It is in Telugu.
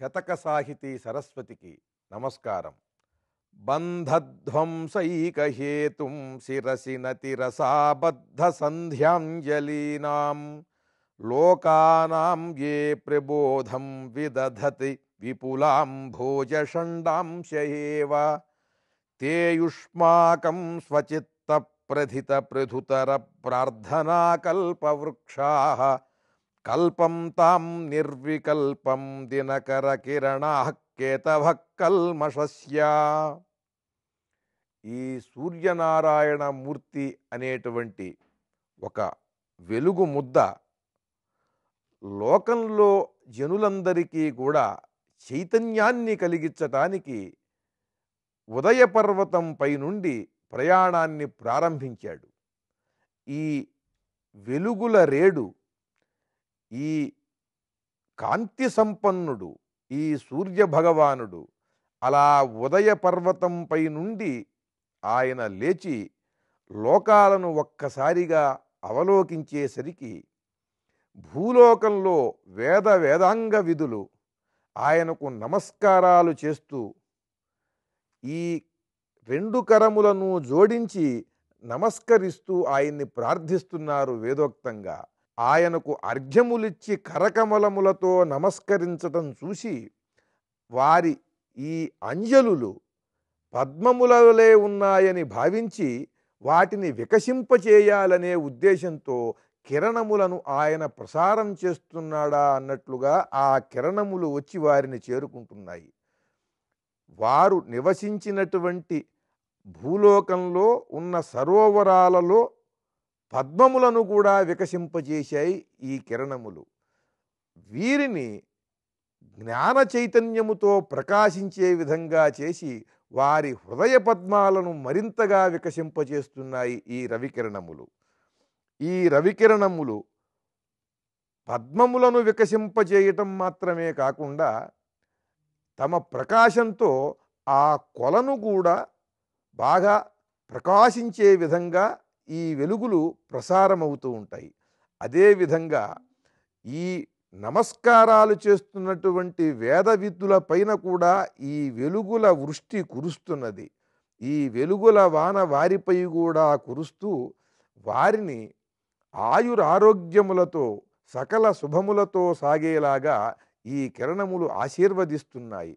శతక సాహితీ సరస్వతికి నమస్కారం బంధధ్వంసైకహేతుం శిరసి నతిరసాబద్ధ సంధ్యాంజలీనాం లోకానాం ఏ ప్రబోధం విదధతి విపులాం భోజషండాంశయేవ తేయుష్మాకం స్వచిత్త ప్రథిత పృథుతర ప్రార్థనా కల్పవృక్షా. కల్పం తాం నిర్వికల్పం దినకర కిరణా కేతవ కల్మషస్య. ఈ సూర్యనారాయణ మూర్తి అనేటువంటి ఒక వెలుగు ముద్ద లోకంలో జనులందరికీ కూడా చైతన్యాన్ని కలిగించటానికి ఉదయపర్వతంపై నుండి ప్రయాణాన్ని ప్రారంభించాడు. ఈ వెలుగుల రేడు ఈ కాంతి సంపన్నుడు ఈ సూర్య భగవానుడు అలా ఉదయ పర్వతంపై నుండి ఆయన లేచి లోకాలను ఒక్కసారిగా అవలోకించేసరికి భూలోకంలో వేద వేదాంగ విధులు ఆయనకు నమస్కారాలు చేస్తూ ఈ రెండు కరములను జోడించి నమస్కరిస్తూ ఆయన్ని ప్రార్థిస్తున్నారు వేదోక్తంగా. ఆయనకు అర్ఘ్యములిచ్చి కరకమలములతో నమస్కరించటం చూసి వారి ఈ అంజలులు పద్మములలే ఉన్నాయని భావించి వాటిని వికసింపచేయాలనే ఉద్దేశంతో కిరణములను ఆయన ప్రసారం చేస్తున్నాడా అన్నట్లుగా ఆ కిరణములు వచ్చి వారిని చేరుకుంటున్నాయి. వారు నివసించినటువంటి భూలోకంలో ఉన్న సరోవరాలలో పద్మములను కూడా వికసింపజేశాయి ఈ కిరణములు. వీరిని జ్ఞాన చైతన్యముతో ప్రకాశించే విధంగా చేసి వారి హృదయ పద్మాలను మరింతగా వికసింపజేస్తున్నాయి ఈ రవికిరణములు. ఈ రవికిరణములు పద్మములను వికసింపజేయటం మాత్రమే కాకుండా తమ ప్రకాశంతో ఆ కొలను కూడా బాగా ప్రకాశించే విధంగా ఈ వెలుగులు ప్రసారమవుతూ ఉంటాయి. అదేవిధంగా ఈ నమస్కారాలు చేస్తున్నటువంటి వేద విద్యుల పైన కూడా ఈ వెలుగుల వృష్టి కురుస్తున్నది. ఈ వెలుగుల వాన వారిపై కూడా కురుస్తూ వారిని ఆయురారోగ్యములతో సకల శుభములతో సాగేలాగా ఈ కిరణములు ఆశీర్వదిస్తున్నాయి.